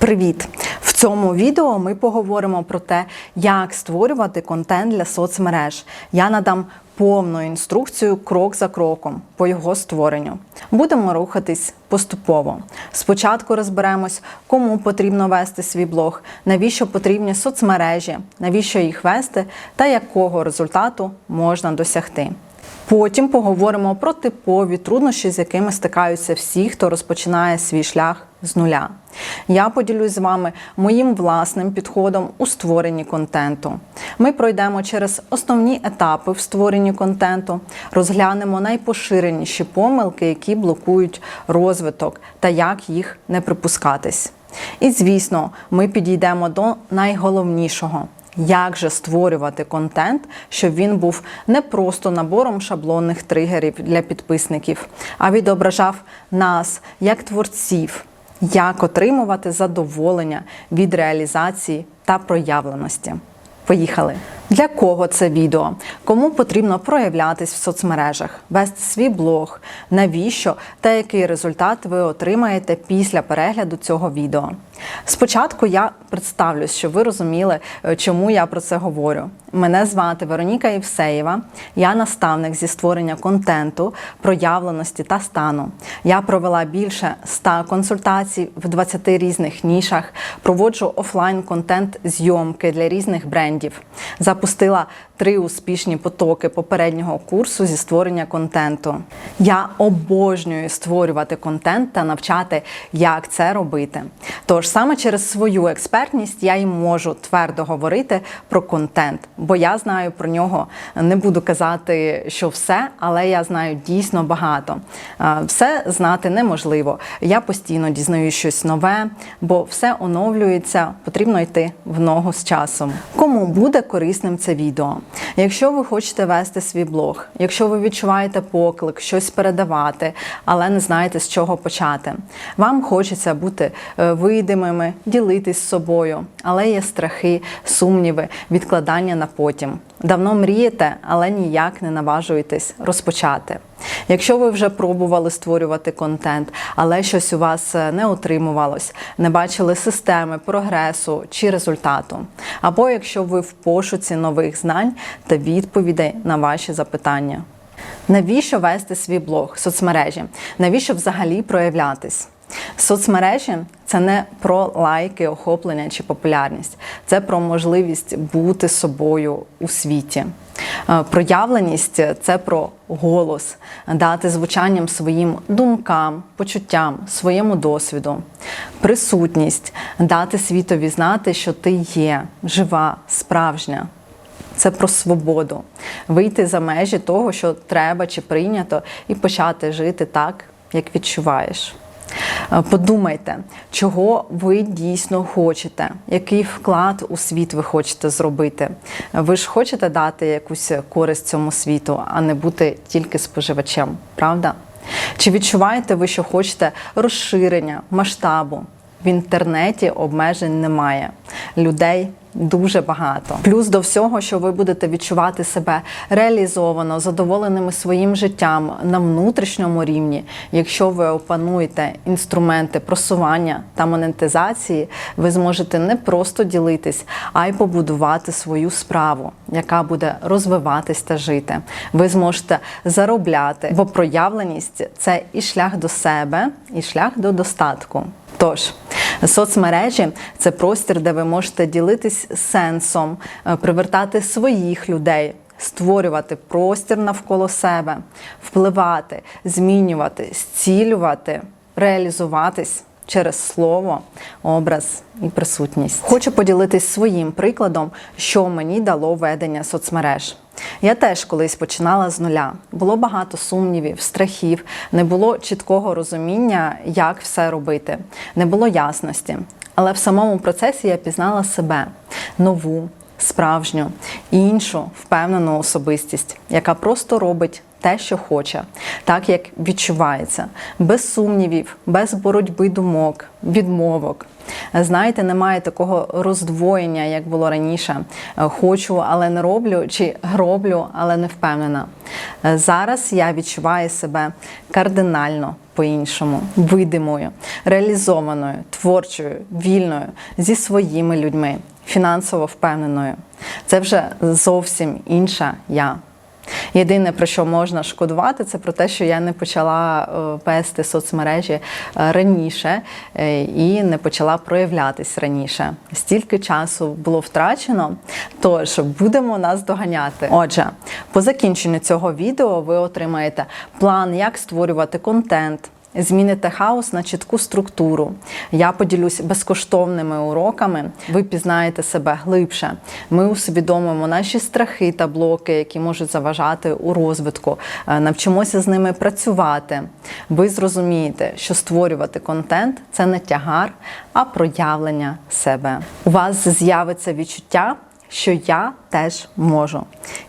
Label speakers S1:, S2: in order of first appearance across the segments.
S1: Привіт! В цьому відео ми поговоримо про те, як створювати контент для соцмереж. Я надам повну інструкцію крок за кроком по його створенню. Будемо рухатись поступово. Спочатку розберемось, кому потрібно вести свій блог, навіщо потрібні соцмережі, навіщо їх вести та якого результату можна досягти. Потім поговоримо про типові труднощі, з якими стикаються всі, хто розпочинає свій шлях з нуля. Я поділюсь з вами моїм власним підходом у створенні контенту. Ми пройдемо через основні етапи в створенні контенту, розглянемо найпоширеніші помилки, які блокують розвиток та як їх не припускатись. І звісно, ми підійдемо до найголовнішого. Як же створювати контент, щоб він був не просто набором шаблонних тригерів для підписників, а відображав нас як творців, як отримувати задоволення від реалізації та проявленості. Поїхали! Для кого це відео? Кому потрібно проявлятись в соцмережах, вести свій блог, навіщо та який результат ви отримаєте після перегляду цього відео? Спочатку я представлюсь, щоб ви розуміли, е, чому я про це говорю. Мене звати Вероніка Євсеєва, я наставник зі створення контенту, проявленості та стану. Я провела більше 100 консультацій в 20 різних нішах, проводжу офлайн контент зйомки для різних брендів. Запустила три успішні потоки попереднього курсу зі створення контенту. Я обожнюю створювати контент та навчати, як це робити. Тож саме через свою експертність я й можу твердо говорити про контент, бо я знаю про нього. Не буду казати, що все, але я знаю дійсно багато. Все знати неможливо. Я постійно дізнаю щось нове, бо все оновлюється, потрібно йти в ногу з часом. Кому буде корисним це відео? Якщо ви хочете вести свій блог, якщо ви відчуваєте поклик, щось передавати, але не знаєте з чого почати. Вам хочеться бути е, видимими, ділитись з собою, але є страхи, сумніви, відкладання на потім. Давно мрієте, але ніяк не наважуєтесь розпочати. Якщо ви вже пробували створювати контент, але щось у вас е, не отримувалось, не бачили системи, прогресу чи результату. Або якщо ви в пошуці нових знань та відповідей на ваші запитання. Навіщо вести свій блог, соцмережі? Навіщо взагалі проявлятись? Соцмережі це не про лайки, охоплення чи популярність, це про можливість бути собою у світі. Е, Проявленість це про голос, дати звучанням своїм думкам, почуттям, своєму досвіду, присутність, дати світові знати, що ти є жива, справжня. Це про свободу, вийти за межі того, що треба чи прийнято, і почати жити так, як відчуваєш. Е, Подумайте, чого ви дійсно хочете, який вклад у світ ви хочете зробити. Ви ж хочете дати якусь користь цьому світу, а не бути тільки споживачем, правда? Чи відчуваєте ви, що хочете розширення, масштабу? В інтернеті обмежень немає. Людей дуже багато. Плюс до всього, що ви будете відчувати себе реалізовано, задоволеними своїм життям на внутрішньому рівні. Якщо ви опануєте інструменти просування та монетизації, ви зможете не просто ділитись, а й побудувати свою справу, яка буде розвиватись та жити. Ви зможете заробляти, бо проявленість це і шлях до себе, і шлях до достатку. Тож, соцмережі це простір, де ви можете ділитись сенсом, е, привертати своїх людей, створювати простір навколо себе, впливати, змінювати, зцілювати, реалізуватись через слово, образ і присутність. Хочу поділитись своїм прикладом, що мені дало ведення соцмереж. Я теж колись починала з нуля. Було багато сумнівів, страхів, не було чіткого розуміння, як все робити, не було ясності. Але в самому процесі я пізнала себе нову, справжню, іншу впевнену особистість, яка просто робить те, що хоче, так як відчувається, без сумнівів, без боротьби думок, відмовок. Знаєте, немає такого роздвоєння, як було раніше. Е, Хочу, але не роблю, чи роблю, але не впевнена. Е, Зараз я відчуваю себе кардинально по-іншому, видимою, реалізованою, творчою, вільною, зі своїми людьми, фінансово впевненою. Це вже зовсім інша я. Єдине, про що можна шкодувати, це про те, що я не почала пести вести соцмережі е, раніше е, і не почала проявлятись раніше. Стільки часу було втрачено, тож будемо нас доганяти. Отже, по закінченню цього відео ви отримаєте план, як створювати контент. Зміните хаос на чітку структуру. Я поділюсь безкоштовними уроками. Ви пізнаєте себе глибше. Ми усвідомимо наші страхи та блоки, які можуть заважати у розвитку. Е, Навчимося з ними працювати. Ви зрозумієте, що створювати контент це не тягар, а проявлення себе. У вас з'явиться відчуття, що я теж можу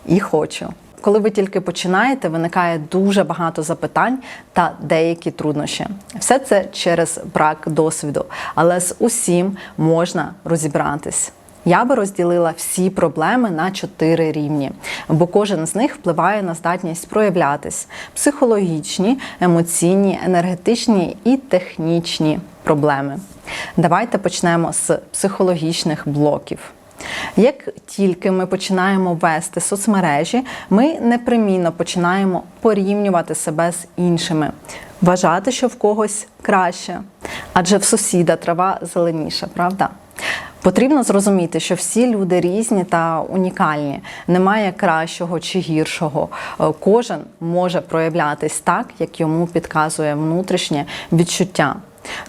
S1: і хочу. Коли ви тільки починаєте, виникає дуже багато запитань та деякі труднощі. Все це через брак досвіду, але з усім можна розібратись. Я би розділила всі проблеми на чотири рівні, бо кожен з них впливає на здатність проявлятись: психологічні, емоційні, енергетичні і технічні проблеми. Давайте почнемо з психологічних блоків. Як тільки ми починаємо вести соцмережі, ми непримінно починаємо порівнювати себе з іншими, вважати, що в когось краще, адже в сусіда трава зеленіша, правда? Потрібно зрозуміти, що всі люди різні та унікальні, немає кращого чи гіршого. Е, Кожен може проявлятись так, як йому підказує внутрішнє відчуття.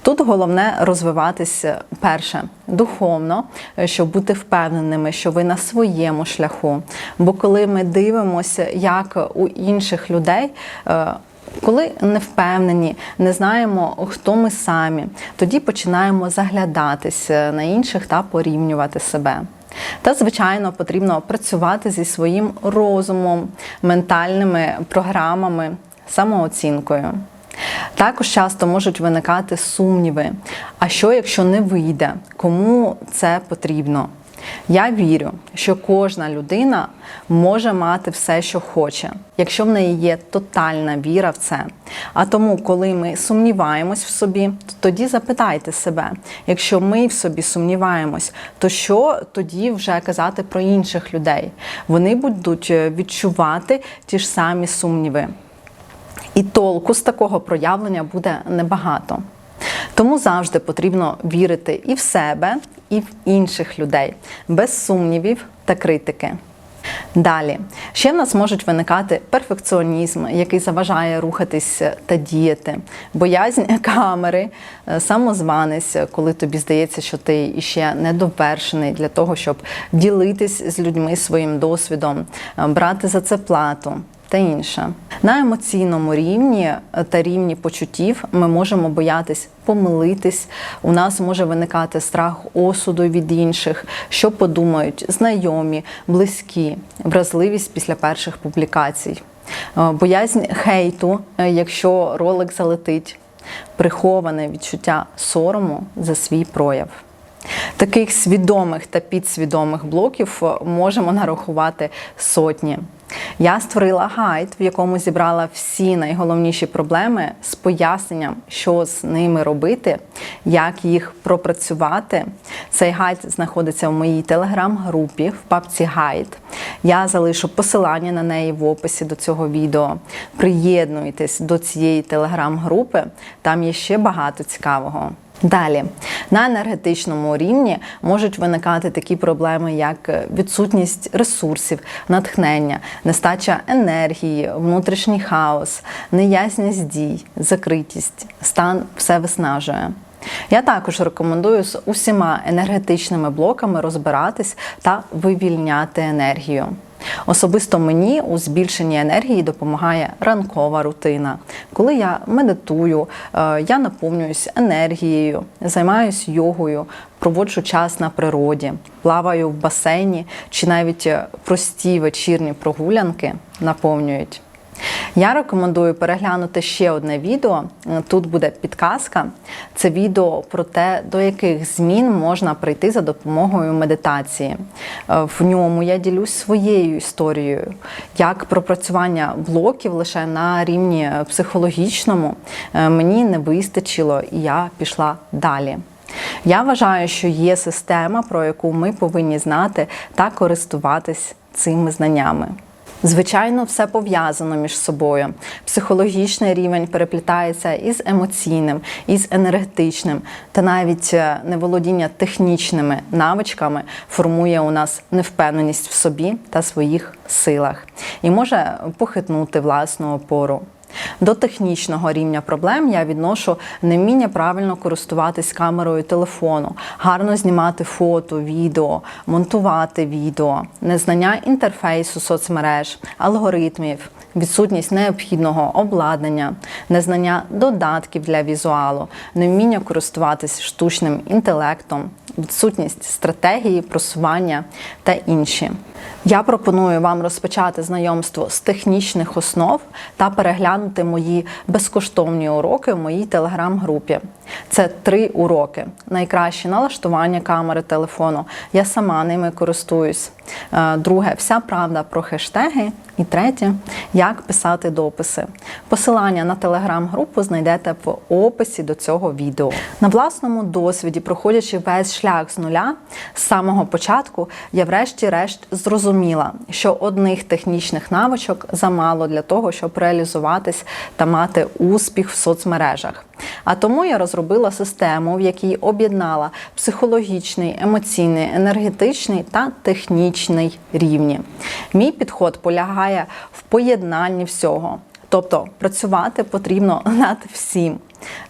S1: Тут головне розвиватись е, перше духовно, е, щоб бути впевненими, що ви на своєму шляху. Бо коли ми дивимося, як у інших людей. е, Коли не впевнені, не знаємо, хто ми самі, тоді починаємо заглядатись е, на інших та порівнювати себе. Та, звичайно, потрібно працювати зі своїм розумом, ментальними програмами, самооцінкою. Також часто можуть виникати сумніви. А що, якщо не вийде? Кому це потрібно? Я вірю, що кожна людина може мати все, що хоче, якщо в неї є тотальна віра в це. А тому, коли ми сумніваємось в собі, то тоді запитайте себе: якщо ми в собі сумніваємось, то що тоді вже казати про інших людей? Вони будуть е, відчувати ті ж самі сумніви. І толку з такого проявлення буде небагато. Тому завжди потрібно вірити і в себе, і в інших людей, без сумнівів та критики. Далі, ще в нас можуть виникати перфекціонізм, який заважає рухатись та діяти, боязнь камери, е, самозванець, коли тобі здається, що ти іще недовершений для того, щоб ділитись з людьми своїм досвідом, е, брати за це плату та інше. На емоційному рівні та рівні почуттів ми можемо боятись помилитись. У нас може виникати страх осуду від інших, що подумають знайомі, близькі, вразливість після перших публікацій, Е, боязнь хейту, е, якщо ролик залетить, приховане відчуття сорому за свій прояв. Таких свідомих та підсвідомих блоків е, можемо нарахувати сотні. Я створила гайд, в якому зібрала всі найголовніші проблеми з поясненням, що з ними робити, як їх пропрацювати. Цей гайд знаходиться в моїй телеграм-групі в папці Гайд. Я залишу посилання на неї в описі до цього відео. Приєднуйтесь до цієї телеграм-групи, там є ще багато цікавого. Далі на енергетичному рівні можуть виникати такі проблеми, як відсутність ресурсів, натхнення, нестача енергії, внутрішній хаос, неясність дій, закритість, стан все виснажує. Я також рекомендую з усіма енергетичними блоками розбиратись та вивільняти енергію. Особисто мені у збільшенні енергії допомагає ранкова рутина. Коли я медитую, е, я наповнююсь енергією, займаюсь йогою, проводжу час на природі, плаваю в басейні чи навіть прості вечірні прогулянки наповнюють. Я рекомендую переглянути ще одне відео. Е, Тут буде підказка. Це відео про те, до яких змін можна прийти за допомогою медитації. Е, В ньому я ділюсь своєю історією, як пропрацювання блоків лише на рівні психологічному е, мені не вистачило, і я пішла далі. Я вважаю, що є система, про яку ми повинні знати та користуватись цими знаннями. Звичайно, все пов'язано між собою. Психологічний рівень переплітається із емоційним, із енергетичним, та навіть е, неволодіння технічними навичками формує у нас невпевненість в собі та своїх силах і може похитнути власну опору. До технічного рівня проблем я відношу невміння правильно користуватись камерою телефону, гарно знімати фото, відео, монтувати відео, незнання інтерфейсу соцмереж, алгоритмів, відсутність необхідного обладнання, незнання додатків для візуалу, невміння користуватись штучним інтелектом, відсутність стратегії, просування та інші. Я пропоную вам розпочати знайомство з технічних основ та переглянути мої безкоштовні уроки в моїй телеграм-групі. Це три уроки. Найкраще налаштування камери телефону. Я сама ними користуюсь. Е, Друге, вся правда про хештеги. І третє, як писати дописи. Посилання на телеграм-групу знайдете в описі до цього відео. На власному досвіді, проходячи весь шлях з нуля, з самого початку, я врешті-решт зрозуміла, що одних технічних навичок замало для того, щоб реалізуватись та мати успіх в соцмережах. А тому я розробила систему, в якій об'єднала психологічний, емоційний, енергетичний та технічний рівні. Мій підход полягає в поєднанні всього. Тобто працювати потрібно над всім.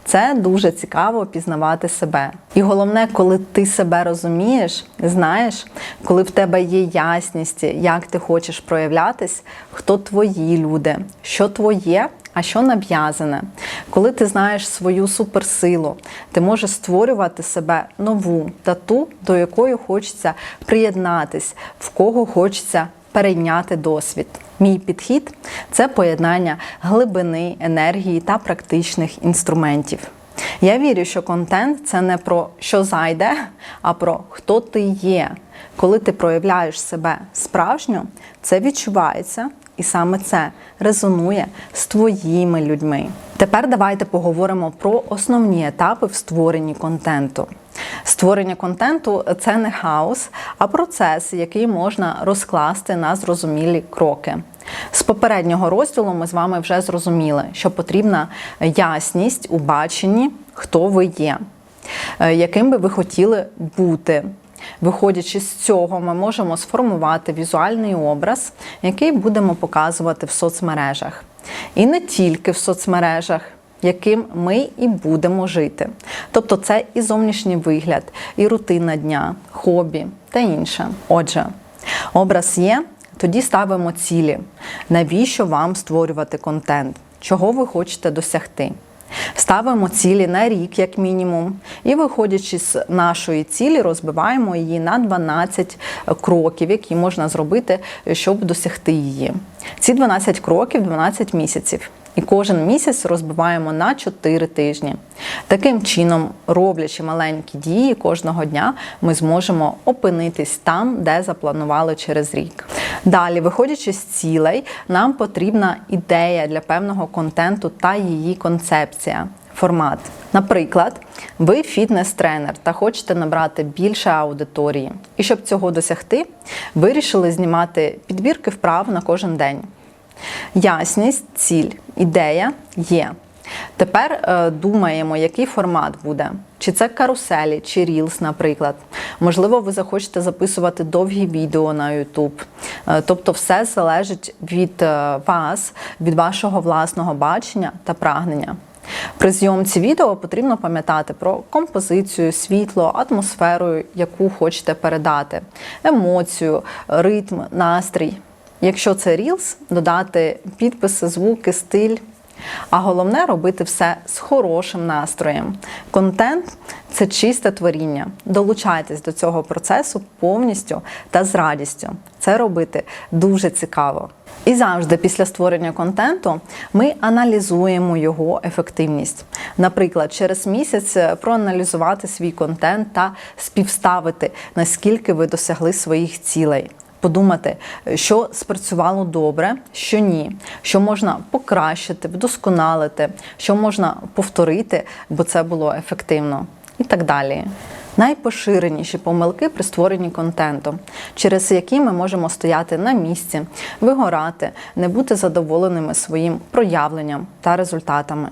S1: Це дуже цікаво пізнавати себе. І головне, коли ти себе розумієш, знаєш, коли в тебе є ясність, як ти хочеш проявлятись, хто твої люди, що твоє, а що нав'язане. Коли ти знаєш свою суперсилу, ти можеш створювати себе нову та ту, до якої хочеться приєднатись, в кого хочеться перейняти досвід. Мій підхід це поєднання глибини, енергії та практичних інструментів. Я вірю, що контент це не про що зайде, а про хто ти є. Коли ти проявляєш себе справжньо, це відчувається, і саме це резонує з твоїми людьми. Тепер давайте поговоримо про основні етапи в створенні контенту. Створення контенту це не хаос, а процес, який можна розкласти на зрозумілі кроки. З попереднього розділу ми з вами вже зрозуміли, що потрібна ясність у баченні, хто ви є, е, яким би ви хотіли бути. Виходячи з цього, ми можемо сформувати візуальний образ, який будемо показувати в соцмережах. І не тільки в соцмережах, яким ми і будемо жити. Тобто це і зовнішній вигляд, і рутина дня, хобі та інше. Отже, образ є, тоді ставимо цілі. Навіщо вам створювати контент? Чого ви хочете досягти? Ставимо цілі на рік, як мінімум, і, виходячи з нашої цілі, розбиваємо її на 12 кроків, які можна зробити, щоб досягти її. Ці 12 кроків 12 місяців. І кожен місяць розбиваємо на 4 тижні. Таким чином, роблячи маленькі дії кожного дня, ми зможемо опинитись там, де запланували через рік. Далі, виходячи з цілей, нам потрібна ідея для певного контенту та її концепція. Формат. Наприклад, ви фітнес-тренер та хочете набрати більше аудиторії. І щоб цього досягти, вирішили знімати підбірки вправ на кожен день. Ясність, ціль, ідея є. Тепер е, думаємо, який формат буде. Чи це каруселі, чи Reels, наприклад. Можливо, ви захочете записувати довгі відео на YouTube. Е, тобто, все залежить від е, вас, від вашого власного бачення та прагнення. При зйомці відео потрібно пам'ятати про композицію, світло, атмосферу, яку хочете передати, емоцію, ритм, настрій. Якщо це Reels, додати підписи, звуки, стиль. А головне робити все з хорошим настроєм. Контент це чисте творіння. Долучайтесь до цього процесу повністю та з радістю. Це робити дуже цікаво. І завжди після створення контенту ми аналізуємо його ефективність. Наприклад, через місяць проаналізувати свій контент та співставити, наскільки ви досягли своїх цілей. Подумати, що спрацювало добре, що ні, що можна покращити, вдосконалити, що можна повторити, бо це було ефективно, і так далі. Найпоширеніші помилки при створенні контенту, через які ми можемо стояти на місці, вигорати, не бути задоволеними своїм проявленням та результатами.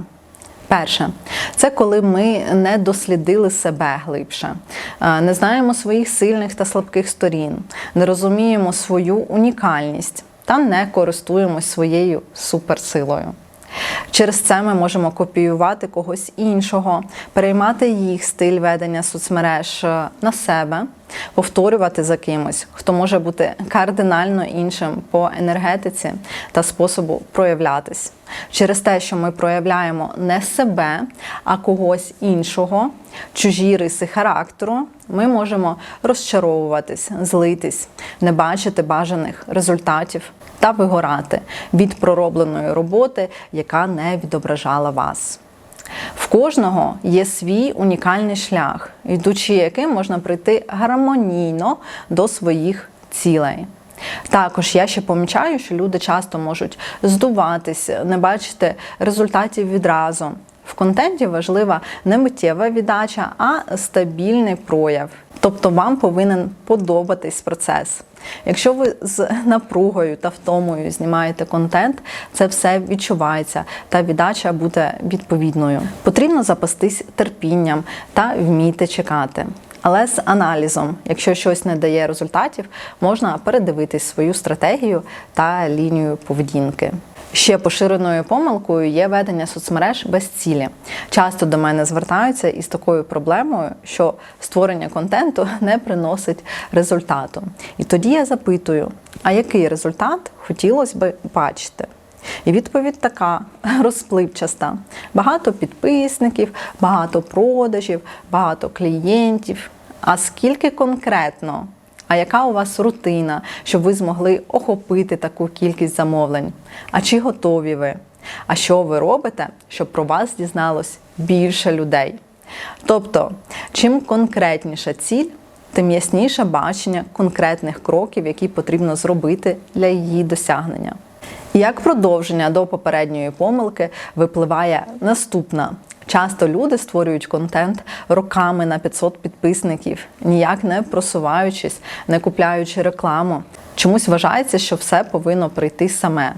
S1: Перше, це коли ми не дослідили себе глибше, е, не знаємо своїх сильних та слабких сторін, не розуміємо свою унікальність та не користуємось своєю суперсилою. Через це ми можемо копіювати когось іншого, переймати їх стиль ведення соцмереж е, на себе, повторювати за кимось, хто може бути кардинально іншим по енергетиці та способу проявлятись. Через те, що ми проявляємо не себе, а когось іншого, чужі риси характеру, ми можемо розчаровуватись, злитись, не бачити бажаних результатів та вигорати від проробленої роботи, яка не відображала вас. В кожного є свій унікальний шлях, йдучи яким можна прийти гармонійно до своїх цілей. Також я ще помічаю, що люди часто можуть здуватись, не бачити результатів відразу. В контенті важлива не миттєва віддача, а стабільний прояв. Тобто вам повинен подобатись процес. Якщо ви з напругою та втомою знімаєте контент, це все відчувається, та віддача буде відповідною. Потрібно запастись терпінням та вміти чекати. Але з аналізом, якщо щось не дає результатів, можна передивитись свою стратегію та лінію поведінки. Ще поширеною помилкою є ведення соцмереж без цілі. Часто до мене звертаються із такою проблемою, що створення контенту не приносить результату. І тоді я запитую: а який результат хотілося би бачити? І відповідь така розпливчаста: багато підписників, багато продажів, багато клієнтів. А скільки конкретно? А яка у вас рутина, щоб ви змогли охопити таку кількість замовлень? А чи готові ви? А що ви робите, щоб про вас дізналось більше людей? Тобто, чим конкретніша ціль, тим ясніше бачення конкретних кроків, які потрібно зробити для її досягнення. Як продовження до попередньої помилки випливає наступна. Часто люди створюють контент роками на 500 підписників, ніяк не просуваючись, не купляючи рекламу. Чомусь вважається, що все повинно прийти саме.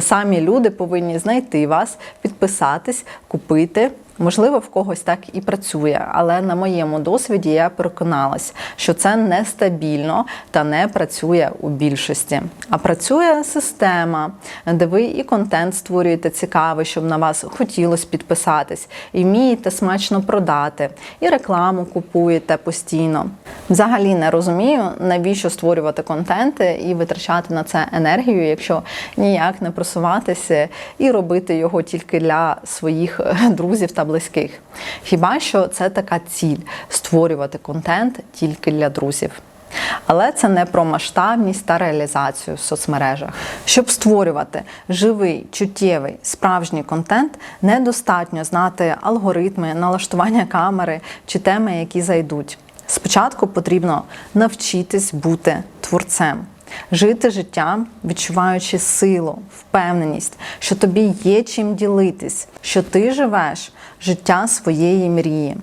S1: Самі люди повинні знайти вас, підписатись, купити. Можливо, в когось так і працює, але на моєму досвіді я переконалась, що це нестабільно та не працює у більшості. А працює система, де ви і контент створюєте цікавий, щоб на вас хотілося підписатись, і вмієте смачно продати, і рекламу купуєте постійно. Взагалі не розумію, навіщо створювати контенти і витрачати на це енергію, якщо ніяк не просуватися і робити його тільки для своїх друзів та близьких. Хіба що це така ціль створювати контент тільки для друзів. Але це не про масштабність та реалізацію в соцмережах. Щоб створювати живий, чуттєвий, справжній контент, недостатньо знати алгоритми, налаштування камери чи теми, які зайдуть. Спочатку потрібно навчитись бути творцем. Жити життям, відчуваючи силу, впевненість, що тобі є чим ділитись, що ти живеш життя своєї мрії.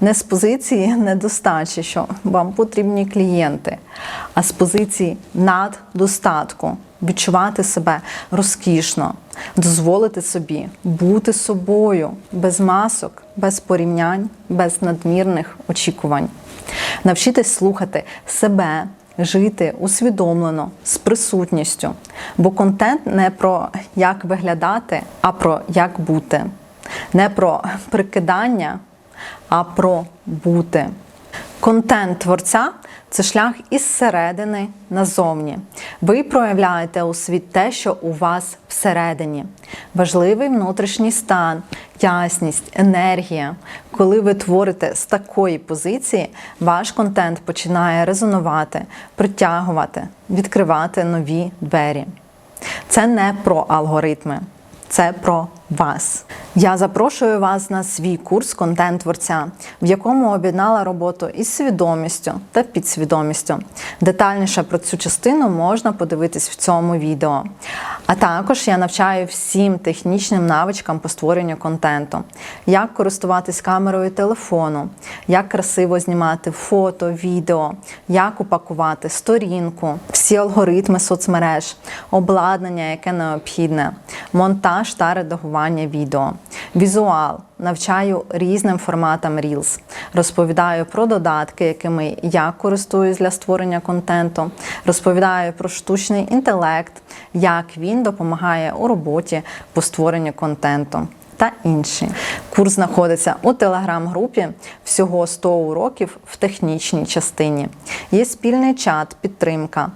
S1: Не з позиції недостачі, що вам потрібні клієнти, а з позиції наддостатку, відчувати себе розкішно, дозволити собі бути собою без масок, без порівнянь, без надмірних очікувань, навчитись слухати себе жити усвідомлено з присутністю, бо контент не про як виглядати, а про як бути, не про прикидання, а про бути. Контент творця це шлях із середини назовні. Ви проявляєте у світ те, що у вас всередині. Важливий внутрішній стан, ясність, енергія. Коли ви творите з такої позиції, ваш контент починає резонувати, притягувати, відкривати нові двері. Це не про алгоритми, це про вас. Я запрошую вас на свій курс контент творця, в якому об'єднала роботу із свідомістю та підсвідомістю. Детальніше про цю частину можна подивитись в цьому відео. А також я навчаю всім технічним навичкам по створенню контенту, як користуватись камерою телефону, як красиво знімати фото, відео, як упакувати сторінку, всі алгоритми соцмереж, обладнання, яке необхідне, монтаж та редагування відео, візуал. Навчаю різним форматам Reels, розповідаю про додатки, якими я користуюсь для створення контенту, розповідаю про штучний інтелект, як він допомагає у роботі по створенню контенту та інші. Курс знаходиться у телеграм-групі всього 100 уроків в технічній частині. Є спільний чат, підтримка.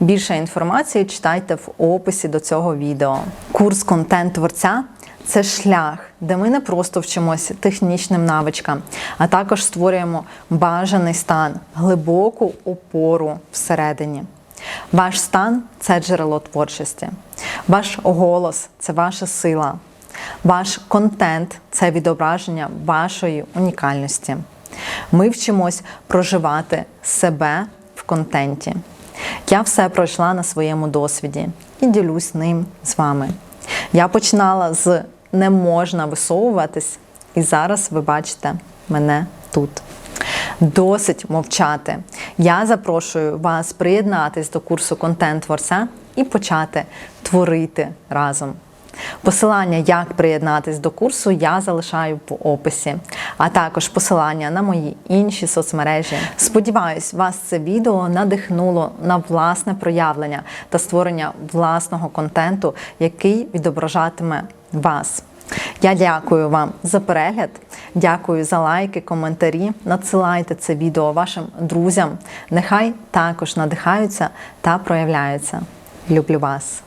S1: Більше інформації читайте в описі до цього відео. Курс контент творця це шлях, де ми не просто вчимося технічним навичкам, а також створюємо бажаний стан, глибоку опору всередині. Ваш стан це джерело творчості, ваш голос це ваша сила, ваш контент це відображення вашої унікальності. Ми вчимось проживати себе в контенті. Я все пройшла на своєму досвіді і ділюсь ним з вами. Я починала з не можна висовуватись, і зараз ви бачите мене тут. Досить мовчати. Я запрошую вас приєднатись до курсу контент творця і почати творити разом. Посилання, як приєднатись до курсу, я залишаю в описі, а також посилання на мої інші соцмережі. Сподіваюсь, вас це відео надихнуло на власне проявлення та створення власного контенту, який відображатиме вас. Я дякую вам за перегляд, дякую за лайки, коментарі. Надсилайте це відео вашим друзям. Нехай також надихаються та проявляються. Люблю вас!